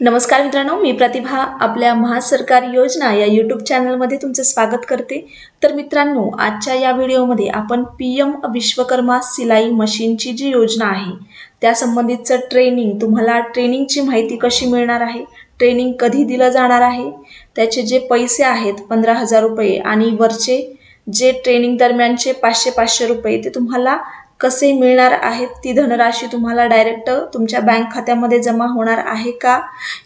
नमस्कार मित्रांनो मी प्रतिभा. आपल्या महासरकार योजना या यूट्यूब चॅनलमध्ये तुमचं स्वागत करते. तर मित्रांनो आजच्या या व्हिडिओमध्ये आपण पी एम विश्वकर्मा सिलाई मशीनची जी योजना आहे त्या संबंधितचं ट्रेनिंग तुम्हाला ट्रेनिंगची माहिती कशी मिळणार आहे ट्रेनिंग कधी दिलं जाणार आहे त्याचे जे पैसे आहेत पंधरा हजार रुपये आणि वरचे जे ट्रेनिंग दरम्यानचे पाचशे पाचशे रुपये ते तुम्हाला कसे मिळणार आहेत ती धनराशी तुम्हाला डायरेक्ट तुमच्या बँक खात्यामध्ये जमा होणार आहे का?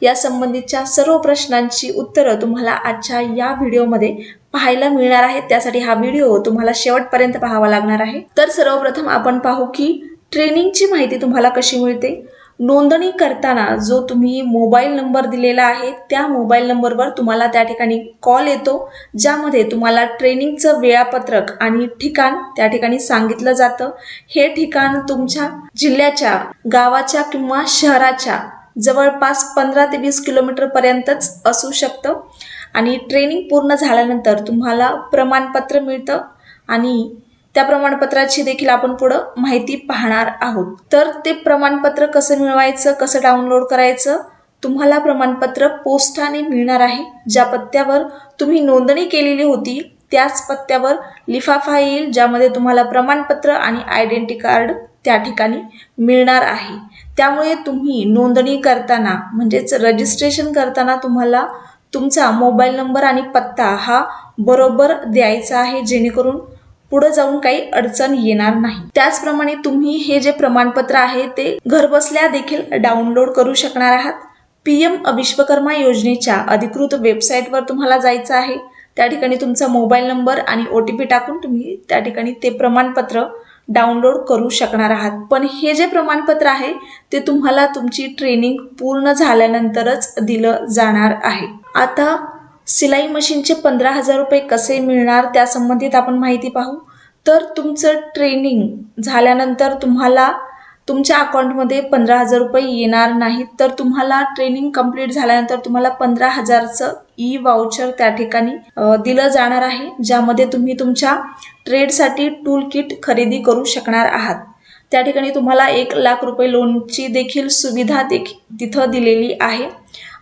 या संबंधीच्या सर्व प्रश्नांची उत्तरं तुम्हाला आजच्या या व्हिडिओमध्ये पाहायला मिळणार आहेत. त्यासाठी हा व्हिडिओ तुम्हाला शेवटपर्यंत पाहावा लागणार आहे. तर सर्वप्रथम आपण पाहू की ट्रेनिंगची माहिती तुम्हाला कशी मिळते? नोंदणी करताना जो तुम्ही मोबाईल नंबर दिलेला आहे त्या मोबाईल नंबरवर तुम्हाला त्या ठिकाणी कॉल येतो ज्यामध्ये तुम्हाला ट्रेनिंगचं वेळापत्रक आणि ठिकाण त्या ठिकाणी सांगितलं जातं. हे ठिकाण तुमच्या जिल्ह्याच्या गावाच्या किंवा शहराच्या जवळपास पंधरा ते वीस किलोमीटरपर्यंतच असू शकतं. आणि ट्रेनिंग पूर्ण झाल्यानंतर तुम्हाला प्रमाणपत्र मिळतं आणि त्या प्रमाणपत्राची देखील आपण पुढं माहिती पाहणार आहोत. तर ते प्रमाणपत्र कसं मिळवायचं कसं डाउनलोड करायचं तुम्हाला प्रमाणपत्र पोस्टाने मिळणार आहे. ज्या पत्त्यावर तुम्ही नोंदणी केलेली होती त्याच पत्त्यावर लिफाफा येईल ज्यामध्ये तुम्हाला प्रमाणपत्र आणि आयडेंटी कार्ड त्या ठिकाणी मिळणार आहे. त्यामुळे तुम्ही नोंदणी करताना म्हणजेच रजिस्ट्रेशन करताना तुम्हाला तुमचा मोबाईल नंबर आणि पत्ता हा बरोबर द्यायचा आहे जेणेकरून पुढे जाऊन काही अडचण येणार नाही. त्याचप्रमाणे तुम्ही हे जे प्रमाणपत्र आहे ते घरबसल्या देखील डाउनलोड करू शकणार आहात. पी एम विश्वकर्मा योजनेच्या अधिकृत वेबसाईटवर तुम्हाला जायचं आहे. त्या ठिकाणी तुमचा मोबाईल नंबर आणि ओ टी पी टाकून तुम्ही त्या ठिकाणी ते प्रमाणपत्र डाउनलोड करू शकणार आहात. पण हे जे प्रमाणपत्र आहे ते तुम्हाला तुमची ट्रेनिंग पूर्ण झाल्यानंतरच दिलं जाणार आहे. आता सिलाई मशीनचे पंधरा हजार रुपये कसे मिळणार त्या संबंधित आपण माहिती पाहू. तर तुमचं ट्रेनिंग झाल्यानंतर तुम्हाला तुमच्या अकाउंटमध्ये पंधरा हजार रुपये येणार नाहीत. तर तुम्हाला ट्रेनिंग कंप्लीट झाल्यानंतर तुम्हाला पंधरा हजारचं ई वाउचर त्या ठिकाणी दिलं जाणार आहे ज्यामध्ये तुम्ही तुमच्या ट्रेडसाठी टूल किट खरेदी करू शकणार आहात. त्या ठिकाणी तुम्हाला एक लाख रुपये लोनची देखील सुविधा देखील तिथं दिलेली आहे.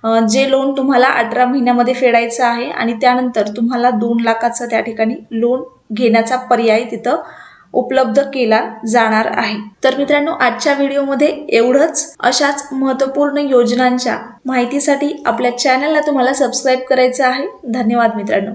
जे लोन तुम्हाला अठरा महिन्यामध्ये फेडायचं आहे आणि त्यानंतर तुम्हाला दोन लाखाचं त्या ठिकाणी लोन घेण्याचा पर्याय तिथं उपलब्ध केला जाणार आहे. तर मित्रांनो आजच्या व्हिडिओमध्ये एवढंच. अशाच महत्त्वपूर्ण योजनांच्या माहितीसाठी आपल्या चॅनलला तुम्हाला सबस्क्राईब करायचं आहे. धन्यवाद मित्रांनो.